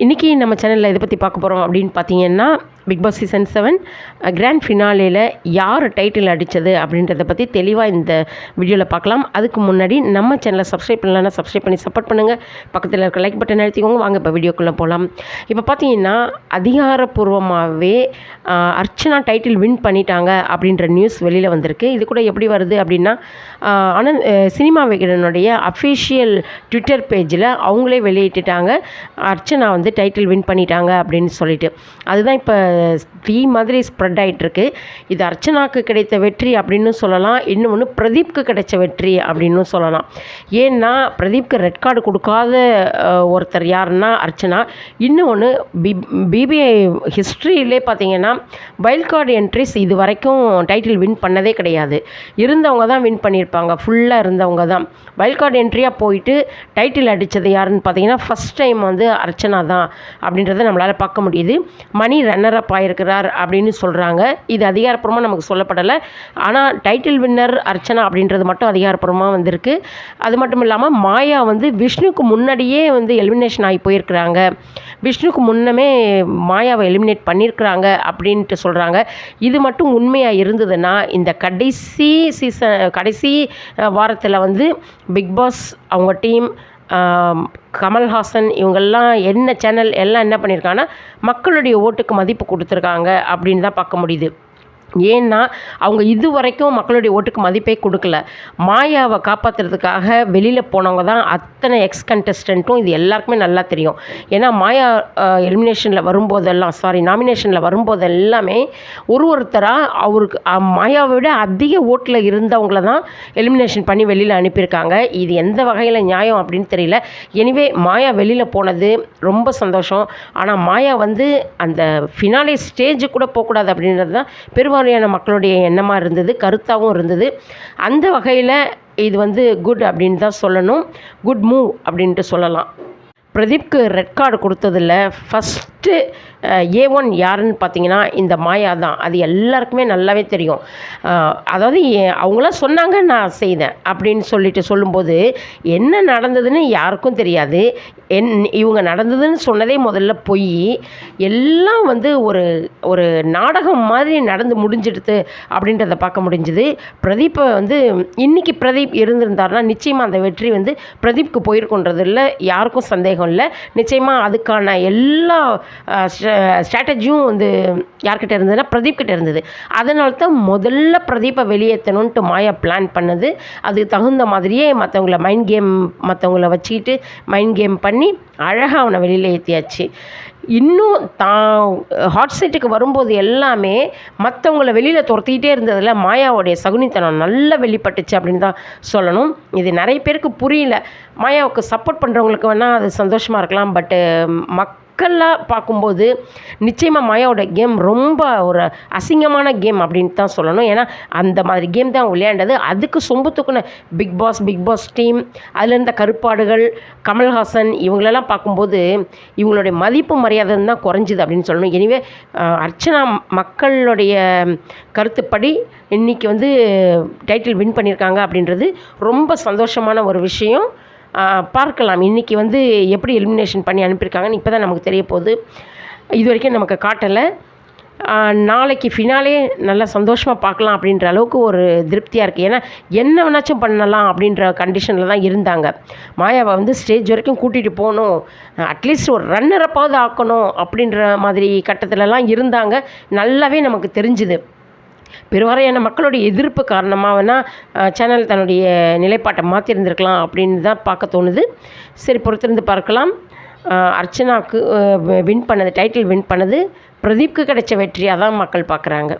இன்றைக்கி நம்ம சேனலில் எதை பற்றி பார்க்க போகிறோம் அப்படின்னு பார்த்தீங்கன்னா Bigg Boss season seven grand ஃபினாலேயில் யார் டைட்டில் அடித்தது அப்படின்றத பற்றி தெளிவாக இந்த வீடியோவில் பார்க்கலாம். அதுக்கு முன்னாடி நம்ம சேனலை சப்ஸ்கிரைப் பண்ணலன்னா சப்ஸ்கிரைப் பண்ணி சப்போர்ட் பண்ணுங்கள் பக்கத்தில் இருக்க லைக் பட்டன் அழுத்திக்கோங்க. வாங்க இப்போ வீடியோக்குள்ளே போகலாம் இப்போ பார்த்தீங்கன்னா அதிகாரப்பூர்வமாகவே அர்ச்சனா டைட்டில் வின் பண்ணிட்டாங்க அப்படின்ற நியூஸ் வெளியில் வந்திருக்கு. இது கூட எப்படி வருது அப்படின்னா ஆஹ் ஆனந்த் சினிமா விகடனுடைய அஃபிஷியல் ட்விட்டர் பேஜில் அவங்களே வெளியிட்டுட்டாங்க. அர்ச்சனா வந்து டைட்டில் வின் பண்ணிட்டாங்க அப்படின்னு சொல்லிட்டு. அதுதான் இப்போ தீ மாதிரி ஸ்ப்ரெட் ஆகிட்டுருக்கு இது அர்ச்சனாக்கு கிடைத்த வெற்றி அப்படின்னு சொல்லலாம். இன்னொன்று பிரதீப்க்கு கிடைச்ச வெற்றி அப்படின்னு சொல்லலாம். ஏன்னா பிரதீப்க்கு ரெட் கார்டு கொடுக்காத ஒருத்தர் யாருன்னா அர்ச்சனா. இன்னொன்று பி பிபிஐ ஹிஸ்ட்ரியிலே பார்த்தீங்கன்னா வைல்ட் கார்டு என்ட்ரிஸ் இது வரைக்கும் டைட்டில் வின் பண்ணதே கிடையாது. இருந்தவங்க தான் வின் பண்ணியிருப்பாங்க. ஃபுல்லாக இருந்தவங்க தான். வைல்ட் கார்டு என்ட்ரியாக போயிட்டு டைட்டில் அடித்தது யாருன்னு பார்த்தீங்கன்னா ஃபஸ்ட் டைம் வந்து அர்ச்சனா தான் அப்படின்றத நம்மளால் பார்க்க முடியுது. மணி ரன்னர் அப் இருக்கிறார் அப்படின்னு சொல்கிறாங்க இது அதிகாரப்பூர்வமாக நமக்கு சொல்லப்படலை. ஆனால் டைட்டில் வின்னர் அர்ச்சனா அப்படின்றது மட்டும் அதிகாரப்பூர்வமாக வந்திருக்கு. அது மட்டும் இல்லாமல் மாயா வந்து விஷ்ணுக்கு முன்னாடியே வந்து எலிமினேஷன் ஆகி போயிருக்கிறாங்க. விஷ்ணுக்கு முன்னமே மாயாவை எலிமினேட் பண்ணியிருக்கிறாங்க அப்படின்ட்டு சொல்கிறாங்க இது மட்டும் உண்மையாக இருந்ததுன்னா இந்த கடைசி சீசன் கடைசி வாரத்தில் வந்து பிக் பாஸ் அவங்க டீம் கமல்ஹாசன் இவங்கெல்லாம் என்ன சேனல் எல்லாம் என்ன பண்ணியிருக்காங்கன்னா மக்களுடைய ஓட்டுக்கு மதிப்பு கொடுத்துருக்காங்க அப்படின்னு தான் பார்க்க முடியுது. ஏன்னா அவங்க இது வரைக்கும் மக்களுடைய ஓட்டுக்கு மதிப்பே கொடுக்கல. மாயாவை காப்பாற்றுறதுக்காக வெளியில் போனவங்க தான் அத்தனை எக்ஸ் கண்டஸ்டண்ட்டும் இது எல்லாருக்குமே நல்லா தெரியும். ஏன்னா மாயா எலிமினேஷனில் வரும்போதெல்லாம் சாரி நாமினேஷனில் வரும்போது எல்லாமே ஒரு ஒருத்தராக அவருக்கு மாயாவை விட அதிக ஓட்டில் இருந்தவங்கள தான் எலிமினேஷன் பண்ணி வெளியில் அனுப்பியிருக்காங்க. இது எந்த வகையில் நியாயம் அப்படின்னு தெரியல. எனிவே மாயா வெளியில் போனது ரொம்ப சந்தோஷம். ஆனால் மாயா வந்து அந்த ஃபினாலே ஸ்டேஜ் கூட போகக்கூடாது அப்படின்றது தான் பெருவாரியான மக்களுடைய எண்ணமாக இருந்தது கருத்தாகவும் இருந்தது. அந்த வகையில் இது வந்து குட் அப்படின்னு தான் சொல்லணும். குட் மூவ் அப்படின்ட்டு சொல்லலாம். பிரதீப்க்கு ரெட் கார்டு கொடுத்ததில் ஃபஸ்ட்டு ஏ ஒன் யாருன்னு பார்த்தீங்கன்னா இந்த மாயா தான். அது எல்லாருக்குமே நல்லாவே தெரியும். அதாவது அவங்களாம் சொன்னாங்க நான் செய்தேன் அப்படின்னு சொல்லிட்டு சொல்லும்போது என்ன நடந்ததுன்னு யாருக்கும் தெரியாது. என் இவங்க நடந்ததுன்னு சொன்னதே முதல்ல பொய். எல்லாம் வந்து ஒரு ஒரு நாடகம் மாதிரி நடந்து முடிஞ்சிடுது அப்படின்றத பார்க்க முடிஞ்சுது. பிரதீப்பை வந்து இன்றைக்கி பிரதீப் இருந்திருந்தாருன்னா நிச்சயமாக அந்த வெற்றி வந்து பிரதீப்க்கு போயிருக்குன்றதில் யாருக்கும் சந்தேகம் இல்லை. நிச்சயமாக அதுக்கான எல்லா ஸ்ட்ராட்டஜியும் வந்து யார்கிட்ட இருந்ததுன்னா பிரதீப் கிட்ட இருந்தது. அதனால தான் முதல்ல பிரதீப்பை வெளியேற்றணுன்ட்டு மாயா பிளான் பண்ணது. அதுக்கு தகுந்த மாதிரியே மற்றவங்கள மைண்ட் கேம் மற்றவங்கள வச்சுக்கிட்டு மைண்ட் கேம் பண்ணி அழகாக அவனை வெளியில் ஏற்றியாச்சு இன்னும் தான் ஹாட் செட்டுக்கு வரும்போது எல்லாமே மற்றவங்கள வெளியில் துரத்திக்கிட்டே இருந்ததில் மாயாவுடைய சகுனித்தனம் நல்லா வெளிப்பட்டுச்சு அப்படின்னு தான் சொல்லணும். இது நிறைய பேருக்கு புரியல. மாயாவுக்கு சப்போர்ட் பண்ணுறவங்களுக்கு வேணால் அது சந்தோஷமாக இருக்கலாம். பட்டு மக் மக்களாக பார்க்கும்போது நிச்சயமாக மாயாவோட கேம் ரொம்ப ஒரு அசிங்கமான கேம் அப்படின்னு தான் சொல்லணும். ஏன்னா அந்த மாதிரி கேம் தான் விளையாண்டது. அதுக்கு சொம்பு தூக்குன Bigg Boss Bigg Boss team அதில் இருந்த கருப்பாடுகள் கமல்ஹாசன் இவங்களெல்லாம் பார்க்கும்போது இவங்களுடைய மதிப்பு மரியாதை தான் குறைஞ்சிது அப்படின்னு சொல்லணும். எனிவே அர்ச்சனா மக்களுடைய கருத்துப்படி இன்றைக்கி வந்து டைட்டில் வின் பண்ணியிருக்காங்க அப்படின்றது ரொம்ப சந்தோஷமான ஒரு விஷயம். பார்க்கலாம். இன்றைக்கி வந்து எப்படி எலிமினேஷன் பண்ணி அனுப்பியிருக்காங்கன்னு இப்போ தான் நமக்கு தெரிய போகுது. இது வரைக்கும் நமக்கு காட்டலை. நாளைக்கு ஃபினாலே நல்லா சந்தோஷமாக பார்க்கலாம் அப்படின்ற அளவுக்கு ஒரு திருப்தியாக இருக்குது ஏன்னா என்ன வேணாச்சும் பண்ணலாம் அப்படின்ற கண்டிஷனில் தான் இருந்தாங்க. மாயாவை வந்து ஸ்டேஜ் வரைக்கும் கூட்டிகிட்டு போகணும். அட்லீஸ்ட் ஒரு ரன்னரப்பாவது ஆக்கணும் அப்படின்ற மாதிரி கட்டத்துலலாம் இருந்தாங்க. நல்லாவே நமக்கு தெரிஞ்சுது. பெருவாரியான மக்களுடைய எதிர்ப்பு காரணமாக வேணால் சேனல் தன்னுடைய நிலைப்பாட்டை மாற்றிருந்திருக்கலாம் அப்படின்னு தான் பார்க்க தோணுது. சரி பொறுத்திருந்து பார்க்கலாம். அர்ச்சனாவுக்கு வின் பண்ணது டைட்டில் வின் பண்ணது பிரதீப்க்கு கிடைச்ச வெற்றியாக தான் மக்கள் பார்க்குறாங்க.